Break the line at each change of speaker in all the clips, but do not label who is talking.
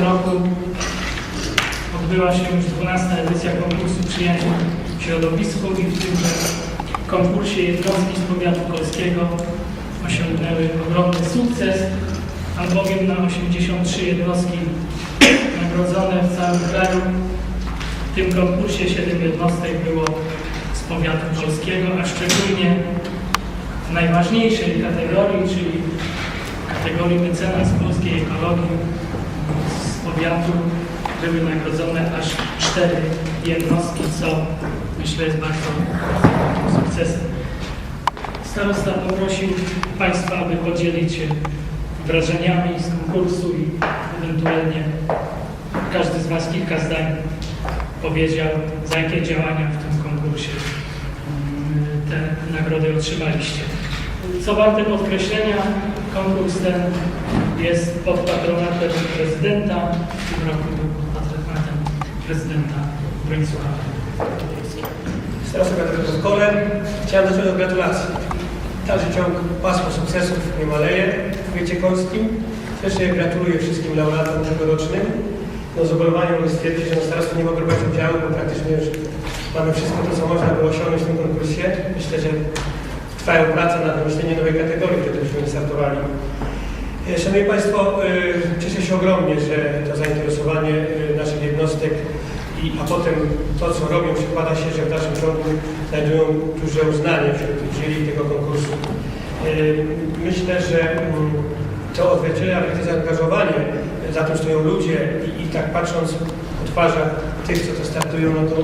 roku odbyła się już 12 edycja konkursu Przyjaźń w środowisku i w tymże konkursie jednostki z powiatu polskiego osiągnęły ogromny sukces, albowiem na 83 jednostki nagrodzone w całym kraju. W tym konkursie 7 jednostek było z powiatu polskiego, a szczególnie w najważniejszej kategorii, czyli kategorii mecenas polskiej ekologii powiatu były nagrodzone aż cztery jednostki, co myślę jest bardzo sukcesem. Starosta poprosił Państwa, aby podzielić się wrażeniami z konkursu i ewentualnie każdy z Was kilka zdań powiedział, za jakie działania w tym konkursie mm, te nagrody otrzymaliście. Co warte podkreślenia, konkurs ten jest pod patronatem prezydenta. W tym roku patronatem prezydenta Bronisława.
Starosta protokole. Chciałem zacząć od gratulacji. Dalszy ciąg pasmo sukcesów nie maleje w powiecie kolskim. Serdecznie gratuluję wszystkim laureatom tegorocznym. No z ubolewaniem mogę stwierdzić, że na starostwo nie mogę brać udziału, bo praktycznie już mamy wszystko to, co można było osiągnąć w tym konkursie. Myślę, że trwają prace nad wymyśleniem nowej kategorii, które byśmy startowali. E, Szanowni Państwo, e, cieszę się ogromnie, że to zainteresowanie e, naszych jednostek i, a potem to, co robią, przekłada się, że w dalszym ciągu znajdują duże uznanie wśród jury tego konkursu. Myślę, że mm, to odzwierciedla wielkie zaangażowanie, za tym stoją ludzie i, i tak patrząc po twarzach tych, co to startują, no to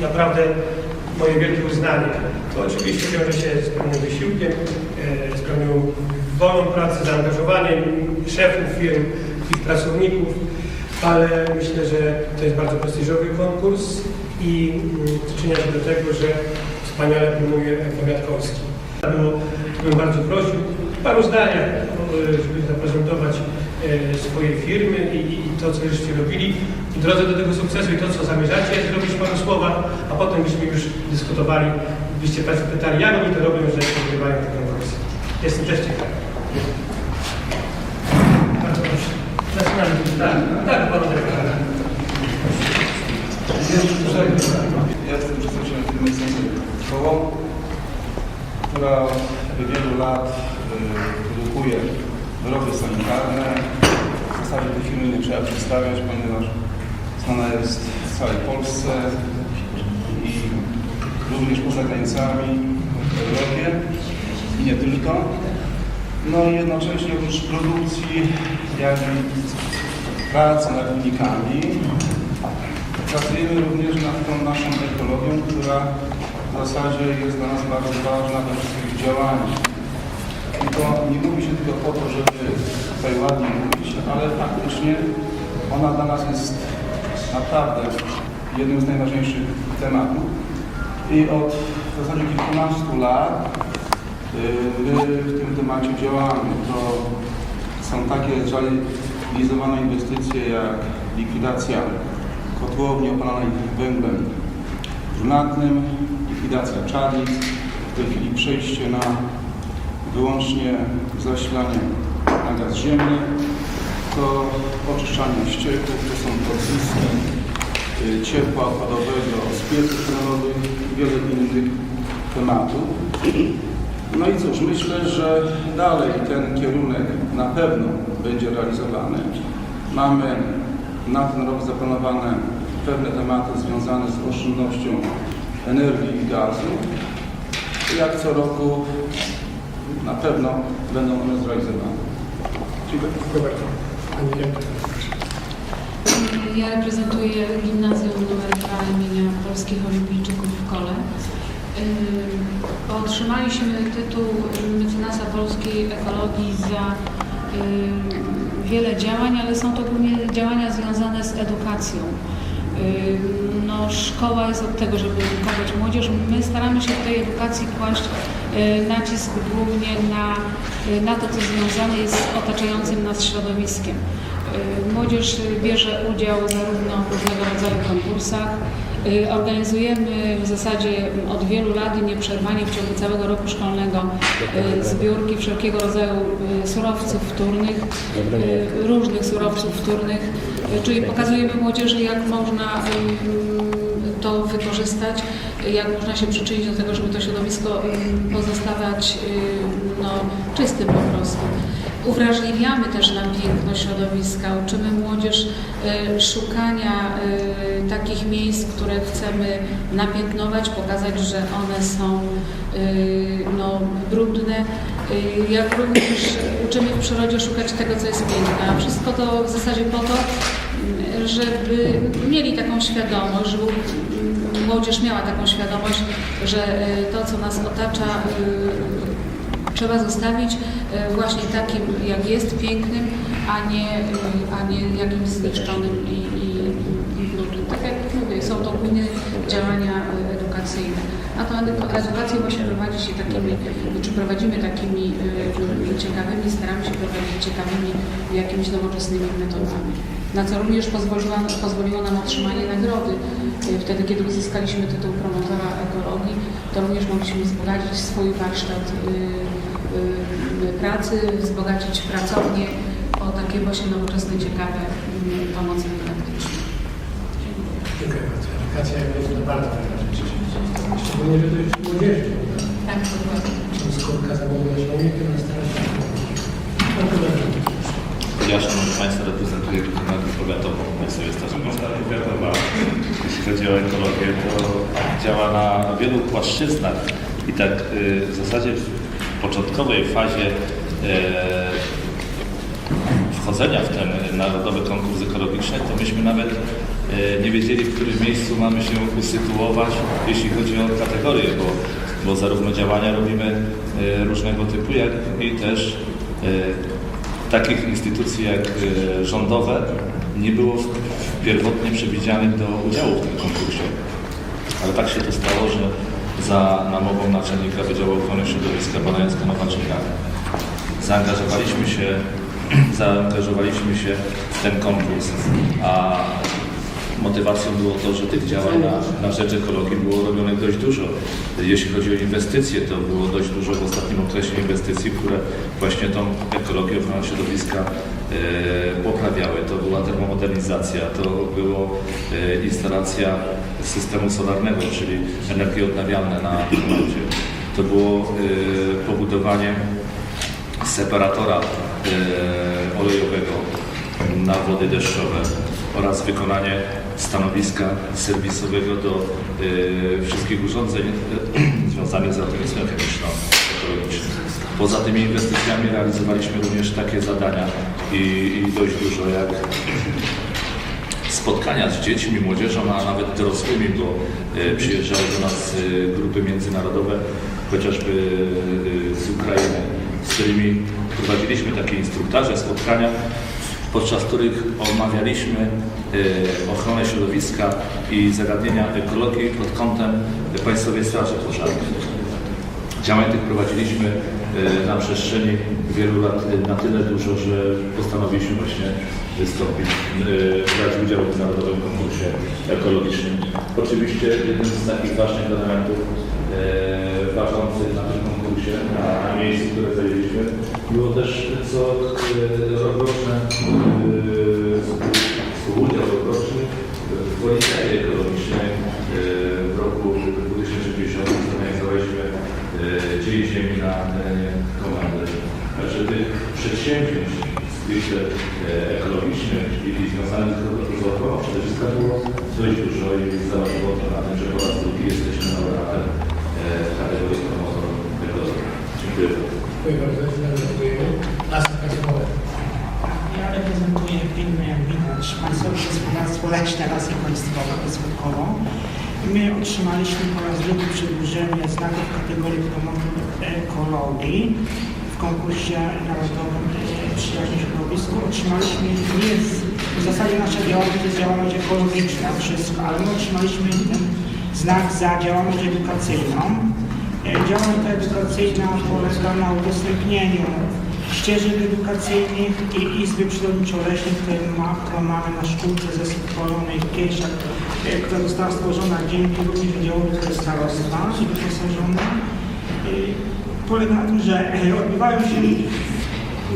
naprawdę moje wielkie uznanie. To oczywiście wiąże się z pewnym wysiłkiem, z pewną wolą pracy, zaangażowaniem szefów firm, ich pracowników, ale myślę, że to jest bardzo prestiżowy konkurs i mm, przyczynia się do tego, że wspaniale promuje powiat kolski. Było, bym bardzo prosił w paru zdaniach, żeby zaprezentować e, swoje firmy i, i to, co żeście robili w drodze do tego sukcesu i to, co zamierzacie zrobić paru słowach, a potem byśmy już dyskutowali, byście Państwo pytali, jak oni to robią, że wygrywają te konkursy. Jestem też ciekawy. Bardzo. Tak.
Ja jestem przedstawicielem firmy Koło, która od wielu lat produkuje wyroby sanitarne. W zasadzie tej firmy nie trzeba przedstawiać, ponieważ znana jest w całej Polsce i również poza granicami w Europie i nie tylko. No i jednocześnie oprócz produkcji, jak i pracy nad wynikami, Pracujemy również nad tą naszą ekologią, która w zasadzie jest dla nas bardzo ważna we wszystkich działaniach. I to nie mówi się tylko po to, żeby tutaj ładnie mówić, ale faktycznie ona dla nas jest naprawdę jednym z najważniejszych tematów. I od w zasadzie kilkunastu lat my w tym temacie działamy. To są takie zrealizowane inwestycje jak likwidacja kotłowni opalanej węglem brunatnym, likwidacja czarnic, w tej chwili przejście na wyłącznie zasilanie na gaz ziemny, to oczyszczanie ścieków, to są odzyski y, ciepła odpadowego z celowych i wiele innych tematów. No i cóż, myślę, że dalej ten kierunek na pewno będzie realizowany. Mamy na ten rok zaplanowane pewne tematy związane z oszczędnością energii i gazu. Jak co roku na pewno będą one zrealizowane. Dziękuję.
Ja reprezentuję gimnazjum nr 2 imienia Polskich Olimpijczyków w Kole. Ym, Otrzymaliśmy tytuł mecenasa polskiej ekologii za wiele działań, ale są to głównie działania związane z edukacją. No, szkoła jest od tego, żeby edukować młodzież. My staramy się w tej edukacji kłaść y, nacisk głównie na, y, na to, co związane jest z otaczającym nas środowiskiem. Y, Młodzież bierze udział zarówno w różnego rodzaju konkursach, Organizujemy w zasadzie od wielu lat i nieprzerwanie w ciągu całego roku szkolnego y, zbiórki wszelkiego rodzaju y, surowców wtórnych, y, różnych surowców wtórnych, y, czyli pokazujemy młodzieży, jak można y, to wykorzystać, jak można się przyczynić do tego, żeby to środowisko y, pozostawać y, no, czystym po prostu. Uwrażliwiamy też na piękno środowiska, uczymy młodzież y, szukania y, takich miejsc, które chcemy napiętnować, pokazać, że one są y, no, brudne. Jak również uczymy w przyrodzie szukać tego, co jest piękne. A wszystko to w zasadzie po to, żeby mieli taką świadomość, żeby młodzież miała taką świadomość, że to, co nas otacza, trzeba zostawić właśnie takim, jak jest, pięknym, a nie, e, a nie jakimś zniszczonym i, i, i brudnym. Tak jak mówię, są to głównie działania e, edukacyjne. A edu- edukację właśnie prowadzi się takimi, czy prowadzimy takimi e, ciekawymi, staramy się prowadzić ciekawymi, jakimiś nowoczesnymi metodami. Na co również pozwoliło, pozwoliło nam otrzymanie nagrody. E, Wtedy, kiedy uzyskaliśmy tytuł promotora ekologii, to również mogliśmy wzbogacić swój warsztat pracy, wzbogacić pracownię o takie właśnie nowoczesne, ciekawe y, pomocy dydaktyczne. Dziękuję.
Dziękuję bardzo. Edukacja jest to bardzo ważna rzecz. Szczególnie, że to jest młodzieży. prawda?
Tak, dokładnie.
Czym skórka zawoduje człowieka, na starość. Bardzo ważne.
Ja, Szanowni Państwo, reprezentuję Koordynację Powiatową Pożarnej Powiatowa. Jeśli chodzi o ekologię, to działa na wielu płaszczyznach i tak y, w zasadzie początkowej fazie e, wchodzenia w ten Narodowy Konkurs Ekologiczny, to myśmy nawet e, nie wiedzieli, w którym miejscu mamy się usytuować, jeśli chodzi o kategorie, bo, bo zarówno działania robimy e, różnego typu, jak i też takich instytucji jak rządowe nie było pierwotnie przewidzianych do udziału w tym konkursie. Ale tak się to stało, że za namową naczelnika Wydziału Ochrony Środowiska pana Jacka Nowaczyka zaangażowaliśmy się, zaangażowaliśmy się w ten konkurs, a motywacją było to, że tych działań na, na rzecz ekologii było robionych dość dużo. Jeśli chodzi o inwestycje, to było dość dużo w ostatnim okresie inwestycji, które właśnie tą ekologię, ochronę środowiska e, poprawiały. To była termomodernizacja, to było e, instalacja systemu solarnego, czyli energii odnawialne na gruncie. To było e, pobudowanie separatora olejowego na wody deszczowe oraz wykonanie stanowiska serwisowego do e, wszystkich urządzeń e, związanych z ratownictwem chemiczno-ekologicznym. Poza tymi inwestycjami realizowaliśmy również takie zadania i, i dość dużo jak spotkania z dziećmi, młodzieżą, a nawet dorosłymi, bo e, przyjeżdżały do nas e, grupy międzynarodowe, chociażby e, z Ukrainy, z którymi prowadziliśmy takie instruktaże, spotkania, podczas których omawialiśmy e, ochronę środowiska i zagadnienia ekologii pod kątem Państwowej Straży Pożarnej. Działań tych prowadziliśmy e, na przestrzeni wielu lat e, na tyle dużo, że postanowiliśmy właśnie wystąpić, brać udział w Narodowym Konkursie Ekologicznym. Oczywiście jednym z takich ważnych elementów ważących na tym konkursie, na, miejscu, które zajęliśmy, było też co e, rokroczne e, współudział rokroczny w Policji Ekologicznej e, w roku 2010 zorganizowaliśmy e, dzień ziemi na komandy. Także tych przedsięwzięć stricte e, ekologicznych i związanych z ochroną środowiska było dość dużo i zależało to na tym, że po raz drugi jesteśmy laureatem e, kategorii promotor ekologii. Dziękuję bardzo.
Dziękuję bardzo. Dziękujemy. Lasy Państwowe.
Ja reprezentuję firmę, jak widać, Państwowe Gospodarstwo Leśne Lasy Państwowe Wysłudkowo. My otrzymaliśmy po raz drugi przedłużenie znaków kategorii promotor ekologii w konkursie narodowym e, Przyjaźń Środowisku. Otrzymaliśmy nie z, w zasadzie nasza działalność jest działalność ekologiczna, wszystko, ale my otrzymaliśmy ten znak za działalność edukacyjną. E, Działalność edukacyjna polega na udostępnieniu ścieżek edukacyjnych i Izby Przyrodniczo-Leśnej, którą mamy na szkółce ze Polonej w Kieszach, e, która została stworzona dzięki również wydziałowi starostwa i wyposażona. E, Polega na tym, że e, odbywają się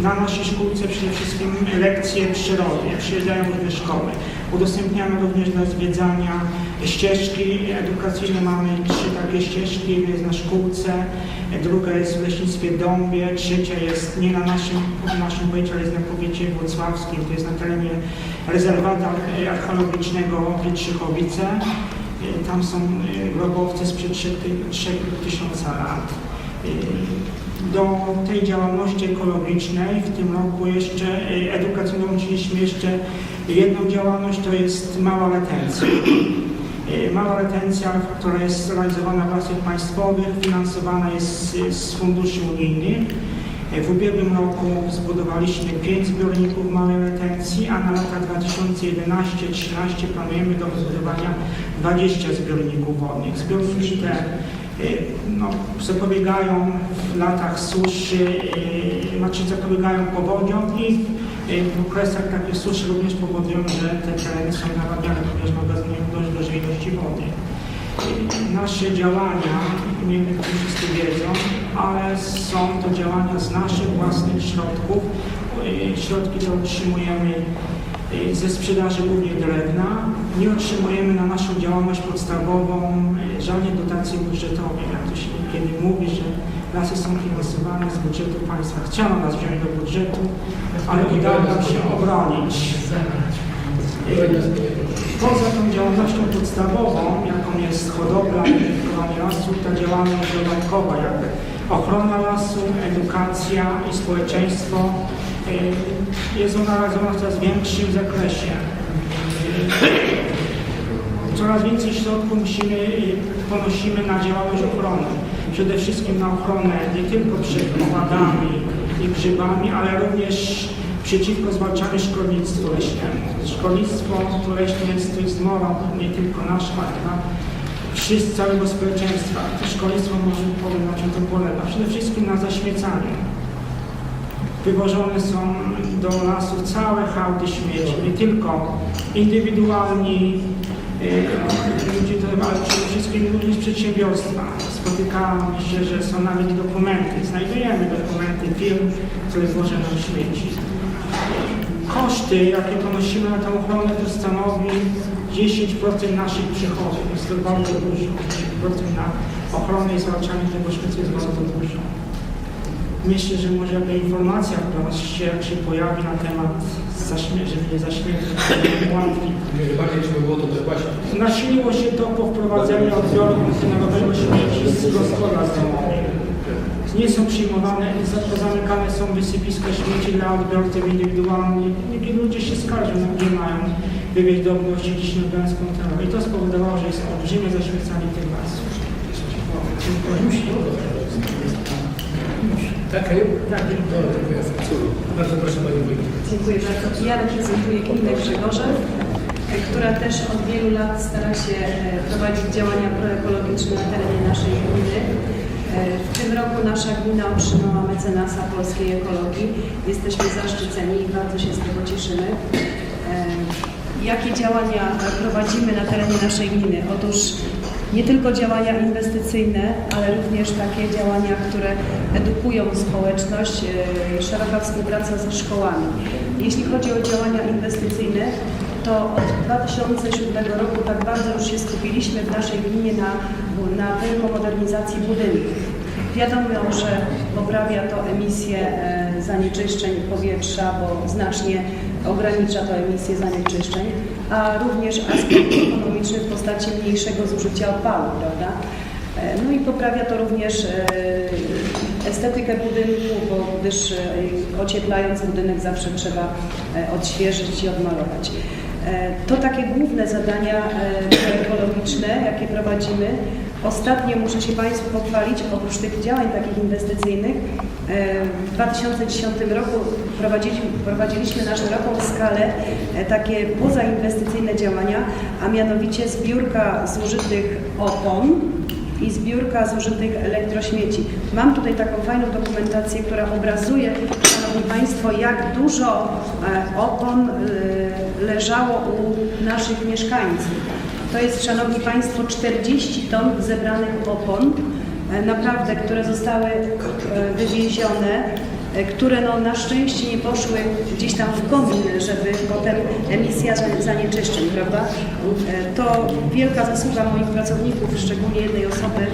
na naszej szkółce przede wszystkim lekcje przyrody. Przyjeżdżają różne szkoły. Udostępniamy również do zwiedzania ścieżki edukacyjne. Mamy trzy takie ścieżki. Jedna jest na szkółce, druga jest w leśnictwie Dąbie, trzecia jest nie na naszym, naszym powiecie, ale jest na powiecie włocławskim. To jest na terenie rezerwatu archeologicznego Wietrzychowice. Tam są e, grobowce sprzed 3000 lat. Do tej działalności ekologicznej w tym roku jeszcze e, edukacyjną uczyliśmy jeszcze jedną działalność, to jest mała retencja. E, Mała retencja, która jest realizowana w lasach państwowych, finansowana jest z, funduszy unijnych. E, W ubiegłym roku zbudowaliśmy 5 zbiorników małej retencji, a na lata 2011-2013 planujemy do zbudowania 20 zbiorników wodnych. Zbiorniki te y, no, zapobiegają w latach suszy, y, znaczy zapobiegają powodziom i w okresach takich suszy również powodują, że te tereny są nawadniane, ponieważ magazynują dość duże ilości wody. Nasze działania, nie wiem, czy wszyscy wiedzą, ale są to działania z naszych własnych środków. Środki te otrzymujemy ze sprzedaży głównie drewna. Nie otrzymujemy na naszą działalność podstawową y, żadnych dotacji budżetowych. Jak to się kiedy mówi, że lasy są finansowane z budżetu państwa. Chciano nas wziąć do budżetu, ale udało nam się obronić. Poza tą działalnością podstawową, jaką jest hodowla i wychowanie lasu, ta działalność dodatkowa, jak ochrona lasu, edukacja i społeczeństwo, y, jest ona realizowana w coraz większym zakresie. Coraz więcej środków musimy, ponosimy na działalność ochronną. Przede wszystkim na ochronę nie tylko przed owadami i grzybami, ale również przeciwko zwalczaniu szkodnictwa leśnemu. Szkodnictwo leśne jest, jest mowa nie tylko nasza, ale wszyscy, całego społeczeństwa. To szkolnictwo może powiem na czym to polega. Przede wszystkim na zaśmiecaniu. Wywożone są do lasów całe hałdy śmieci, nie tylko indywidualni y, ludzie, ale przede wszystkim również przedsiębiorstwa. Spotykamy się, że są nawet dokumenty, znajdujemy dokumenty firm, które złożą nam śmieci. Koszty, jakie ponosimy na tę ochronę, to stanowi 10% naszych przychodów. Jest to bardzo dużo. 10% na ochronę i zwalczanie tego szkód jest bardzo dużo. Myślę, że może jakaś informacja w prasie, jak się pojawi na temat, zaśmie- żeby nie łatwiej.
Bardziej trzeba było to dokładnie.
Nasiliło się to po wprowadzeniu odbioru kontenerowego śmieci z gospodarstw domowych. Nie są przyjmowane, za- pozamykane są wysypiska śmieci dla odbiorców indywidualnych. Niekiedy ludzie się skarżą, gdzie mają wywieźć do obności gdzieś na bez kontenerowe. I to spowodowało, że jest olbrzymie zaśmiecanie tych lasów.
Tak, tak. Dziękuję. Bardzo proszę Panią Wójt.
Dziękuję bardzo. Ja reprezentuję gminę Grzegorzew, która też od wielu lat stara się e, prowadzić działania proekologiczne na terenie naszej gminy. E, W tym roku nasza gmina otrzymała mecenasa polskiej ekologii. Jesteśmy zaszczyceni i bardzo się z tego cieszymy. E, Jakie działania prowadzimy na terenie naszej gminy? Otóż nie tylko działania inwestycyjne, ale również takie działania, które edukują społeczność, e, szeroka współpraca ze szkołami. Jeśli chodzi o działania inwestycyjne, to od 2007 roku tak bardzo już się skupiliśmy w naszej gminie na, na termomodernizacji budynków. Wiadomo, że poprawia to emisję e, zanieczyszczeń powietrza, bo znacznie ogranicza to emisję zanieczyszczeń, a również aspekt ekonomiczny w postaci mniejszego zużycia odpału, prawda? E, No i poprawia to również e, estetykę budynku, bo gdyż e, ocieplając budynek zawsze trzeba odświeżyć i odmalować. To takie główne zadania ekologiczne, jakie prowadzimy. Ostatnio muszę się Państwu pochwalić, oprócz tych działań takich inwestycyjnych, w 2010 roku prowadziliśmy, prowadziliśmy na szeroką skalę e, takie pozainwestycyjne działania, a mianowicie zbiórka zużytych opon, i zbiórka zużytych elektrośmieci. Mam tutaj taką fajną dokumentację, która obrazuje, Szanowni Szanowni Państwo, jak dużo e, opon e, leżało u naszych mieszkańców. To jest, Szanowni Państwo, 40 ton zebranych opon, e, naprawdę, które zostały e, wywiezione, e, które no, na szczęście nie poszły gdzieś tam w komin, żeby potem emisja za- zanieczyszczeń, prawda? To wielka zasługa moich pracowników, szczególnie jednej osoby,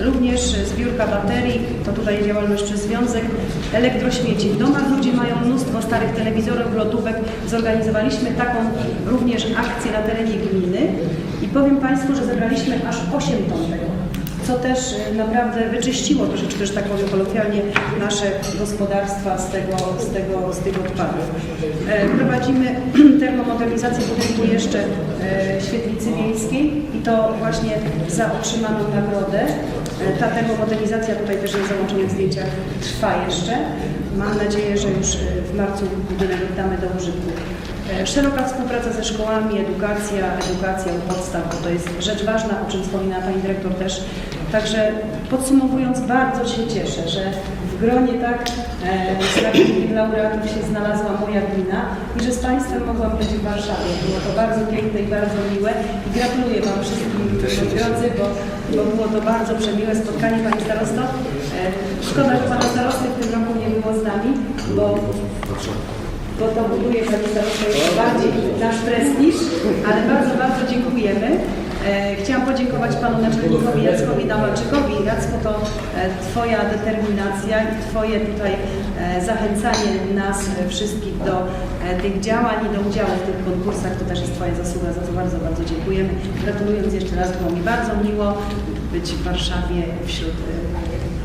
również zbiórka baterii, to tutaj działalność przez związek, elektrośmieci. W domach ludzie mają mnóstwo starych telewizorów, lodówek. Zorganizowaliśmy taką również akcję na terenie gminy i powiem Państwu, że zebraliśmy aż 8 ton tego co też e, naprawdę wyczyściło troszeczkę, że tak powiem kolokwialnie, nasze gospodarstwa z tego, z tego, z tych odpadów. E, Prowadzimy termomodernizację budynku jeszcze e, świetlicy to właśnie za otrzymaną nagrodę. E, Ta termomodernizacja, tutaj też załączenie w zdjęciach, trwa jeszcze. Mam nadzieję, że już e, w marcu budynek oddamy do użytku. E, Szeroka współpraca ze szkołami, edukacja, edukacja u podstaw, bo to jest rzecz ważna, o czym wspominała Pani Dyrektor też. Także podsumowując, bardzo się cieszę, że w gronie tak e, laureatów się znalazła moja gmina i że z Państwem mogłam być w Warszawie. Było to bardzo piękne i bardzo miłe i gratuluję Wam wszystkim drodzy, bo, bo było to bardzo przemiłe spotkanie Pani Starosto. E, szkoda, że Pana Starosty w tym roku nie było z nami, bo bo to buduje Pani Starosto jeszcze bardziej nasz prestiż, ale bardzo, bardzo dziękujemy. E, chciałam podziękować Panu Naczelnikowi Jackowi Nawalczykowi. Jacku, to e, Twoja determinacja i Twoje tutaj e, zachęcanie nas wszystkich do tych działań i do udziału w tych konkursach, to też jest Twoja zasługa, za to bardzo, bardzo dziękujemy. Gratulując jeszcze raz, było mi bardzo miło być w Warszawie wśród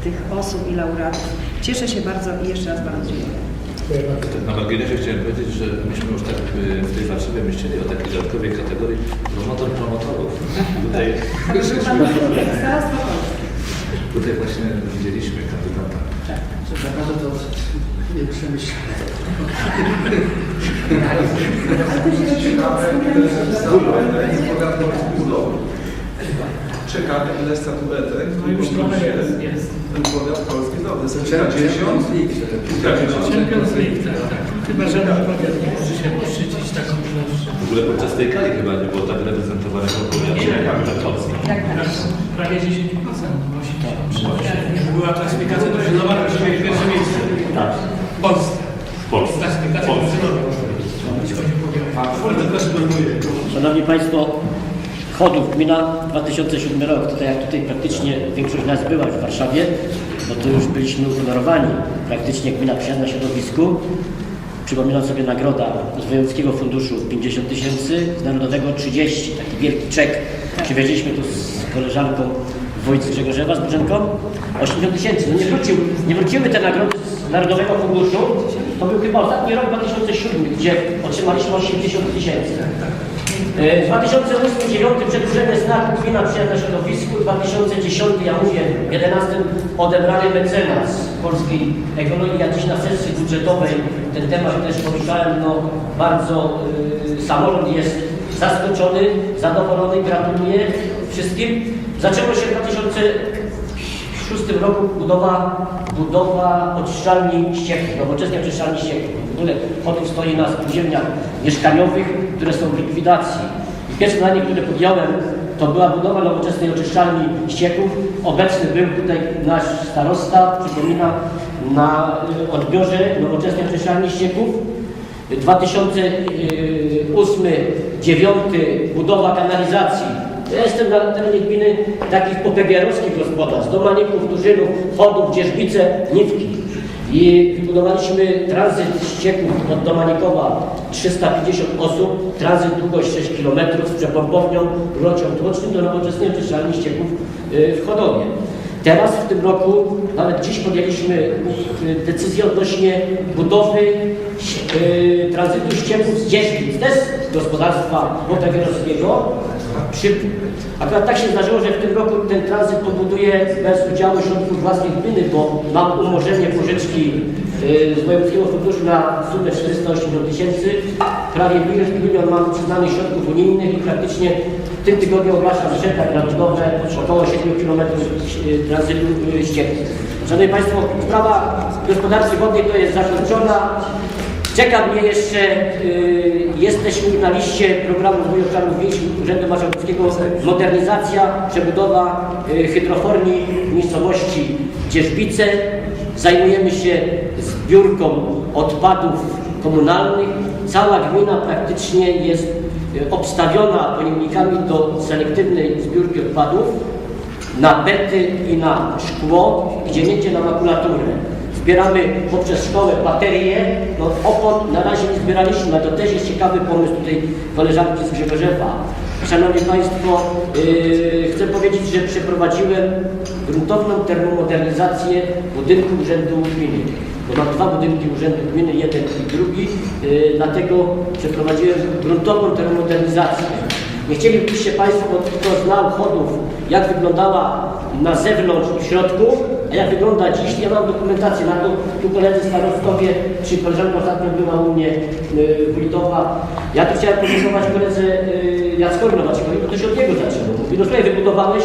tych osób i laureatów. Cieszę się bardzo i jeszcze raz bardzo dziękuję.
Na marginesie chciałem powiedzieć, że myśmy już tak y, w tej Warszawie myśleli o takiej dodatkowej kategorii promotor promotorów. Tutaj, tutaj właśnie widzieliśmy kandydata.
Przepraszam, to nie przemyślałem.
Czekamy ile statuetek.
No już trochę jest. jest.
Ten powiat polski zdobył. Są kilkadziesiąt. Kilkadziesiąt.
Tak, tak. Chyba żaden powiat nie może się poszczycić taką ilością.
W ogóle podczas tej kali chyba nie było tak reprezentowanego powiatu jak na Polsce.
Tak, tak.
Prawie 10%, bo 83%.
Była klasyfikacja drużynowa, to żeby mieć pierwsze miejsce.
Tak.
W Polsce.
W Polsce.
Klasyfikacja
W Polsce.
drużynowa.
Szanowni Państwo, Chodów, gmina 2007 rok, tutaj jak tutaj praktycznie większość nas była w Warszawie, bo to już byliśmy uhonorowani, praktycznie gmina przyjazna na środowisku. Przypominam sobie nagroda z Wojewódzkiego Funduszu 50 tysięcy, z Narodowego 30, taki wielki czek. Przywieźliśmy tu z koleżanką Wojciech Grzegorzewa z Bożenką 80 tysięcy. No nie, wrócił, nie wróciły te nagrody z Narodowego Funduszu. To był chyba ostatni rok 2007, gdzie otrzymaliśmy 80 tysięcy. E, W 2008-2009 przedłużenie znaku gmina przyjazna środowisku, w 2010 ja mówię, w 11 odebrany mecenas polskiej ekologii, ja dziś na sesji budżetowej ten temat też poruszałem, no bardzo y, samorząd jest zaskoczony, zadowolony, gratuluję wszystkim. Zaczęło się w 2006 roku budowa, budowa oczyszczalni ścieków, nowoczesnej oczyszczalni ścieków. W ogóle Chodów stoi na spółdzielniach mieszkaniowych, które są w likwidacji. I pierwsze zadanie, które podjąłem, to była budowa nowoczesnej oczyszczalni ścieków. Obecny był tutaj nasz starosta, przypominam, na y, odbiorze nowoczesnej oczyszczalni ścieków. 2008-2009 budowa kanalizacji. Ja jestem na terenie gminy takich popegeerowskich gospodarstw, Domaników, Turzynów, Chodów, Dzierżbice, Niwki. I wybudowaliśmy tranzyt ścieków od Domanikowa 350 osób, tranzyt długość 6 km z przepompownią, rurociąg tłocznym do nowoczesnej oczyszczalni ścieków y, w Chodowie. Teraz w tym roku, nawet dziś podjęliśmy y, decyzję odnośnie budowy y, tranzytu ścieków z Dzierzbic, też gospodarstwa Popegeerowskiego. Akurat tak się zdarzyło, że w tym roku ten tranzyt pobuduje bez udziału środków własnych gminy, bo mam umorzenie pożyczki y, z Wojewódzkiego Funduszu na sumę 480 tysięcy. Prawie milion, mam przyznanych środków unijnych i praktycznie W tym tygodniu ogłaszam że na budowę około 7 km tranzytu y, ścieków. Szanowni Państwo, sprawa gospodarki wodnej to jest zakończona. Czeka mnie jeszcze, y, jesteśmy na liście programu rozwoju obszarów wiejskich Urzędu Marszałkowskiego modernizacja, przebudowa y, hydroformii w miejscowości Dzierżbice. Zajmujemy się zbiórką odpadów komunalnych. Cała gmina praktycznie jest y, obstawiona pojemnikami do selektywnej zbiórki odpadów na pety i na szkło, gdzie niegdzie na makulaturę. Zbieramy poprzez szkołę baterie, no opon na razie nie zbieraliśmy, a to też jest ciekawy pomysł tutaj koleżanki z Grzegorzewa. Szanowni Państwo, yy, chcę powiedzieć, że przeprowadziłem gruntowną termomodernizację budynku Urzędu Gminy. Bo mam dwa budynki Urzędu Gminy, jeden i drugi, yy, dlatego przeprowadziłem gruntową termomodernizację. Nie chcielibyście Państwo, bo kto znał chodów, jak wyglądała na zewnątrz i w środku, jak wygląda dziś, ja mam dokumentację na to, tu koledzy starostowie, czy koleżanka ostatnio była u mnie y, wójtowa. Ja tu chciałem podziękować koledze y, Jackowi Nowackowi, bo to się od niego zaczęło. No słuchaj, wybudowałeś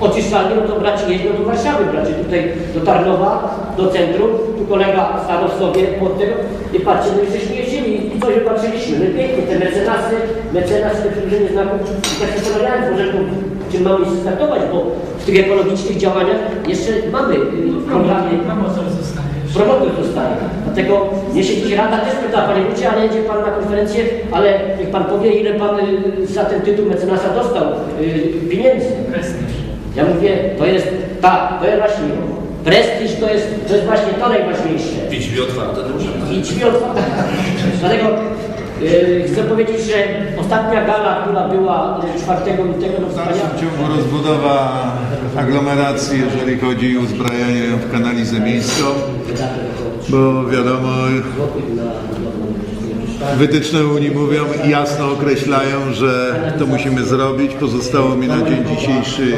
oczyszczalnię, no to bracie jedź no do Warszawy, bracie tutaj do Tarnowa, do centrum, tu kolega starostowie pod tego i patrzcie, no jesteśmy wypatrzyliśmy, no i pięknie, te mecenasy, mecenas, te przybliżenie znaków, tak się zastanawiałem, może czym mamy się startować, bo w tych ekologicznych działaniach jeszcze mamy y, w programie
Promotor
zostaje. Dlatego mnie się dziś rada też pyta, panie wójcie, ale jedzie pan na konferencję, ale niech pan powie, ile pan y, za ten tytuł mecenasa dostał y, pieniędzy.
Prestiż.
Ja mówię, to jest tak, to jest właśnie prestiż, to jest, to jest właśnie to najważniejsze.
I drzwi otwarte urzędu.
I drzwi otwarte. Dlatego yy, chcę powiedzieć, że ostatnia gala, która była y, 4 lutego, no
W
wspaniała.
dalszym ciągu rozbudowa aglomeracji, jeżeli chodzi o uzbrajanie w kanalizę miejską, bo wiadomo, wytyczne Unii mówią i jasno określają, że to musimy zrobić. Pozostało mi na dzień dzisiejszy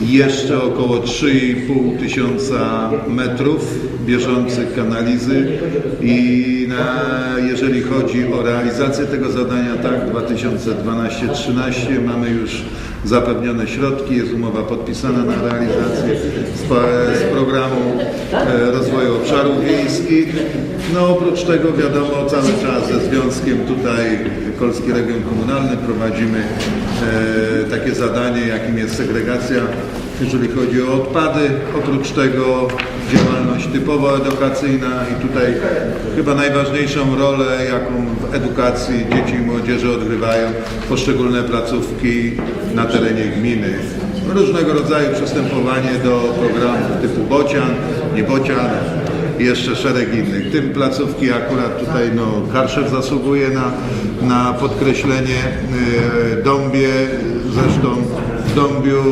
jeszcze około 3,5 tysiąca metrów bieżących kanalizy i na, jeżeli chodzi o realizację tego zadania, tak, 2012-13 mamy już zapewnione środki, jest umowa podpisana na realizację z, z programu e, rozwoju obszarów wiejskich. No oprócz tego wiadomo cały czas ze związkiem tutaj Kolski Region Komunalny prowadzimy e, takie zadanie, jakim jest segregacja, jeżeli chodzi o odpady. Oprócz tego działalność typowo edukacyjna i tutaj chyba najważniejszą rolę, jaką w edukacji dzieci i młodzieży odgrywają poszczególne placówki na terenie gminy. Różnego rodzaju przystępowanie do programów typu bocian, niebocian, jeszcze szereg innych. Tym placówki akurat tutaj no, Karszew zasługuje na, na podkreślenie. Yy, Dąbie zresztą w Dąbiu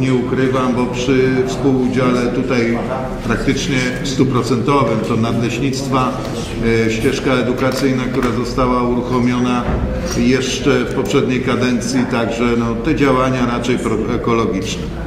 nie ukrywam, bo przy współudziale tutaj praktycznie stuprocentowym to nadleśnictwa yy, ścieżka edukacyjna, która została uruchomiona jeszcze w poprzedniej kadencji, także no, te działania raczej ekologiczne.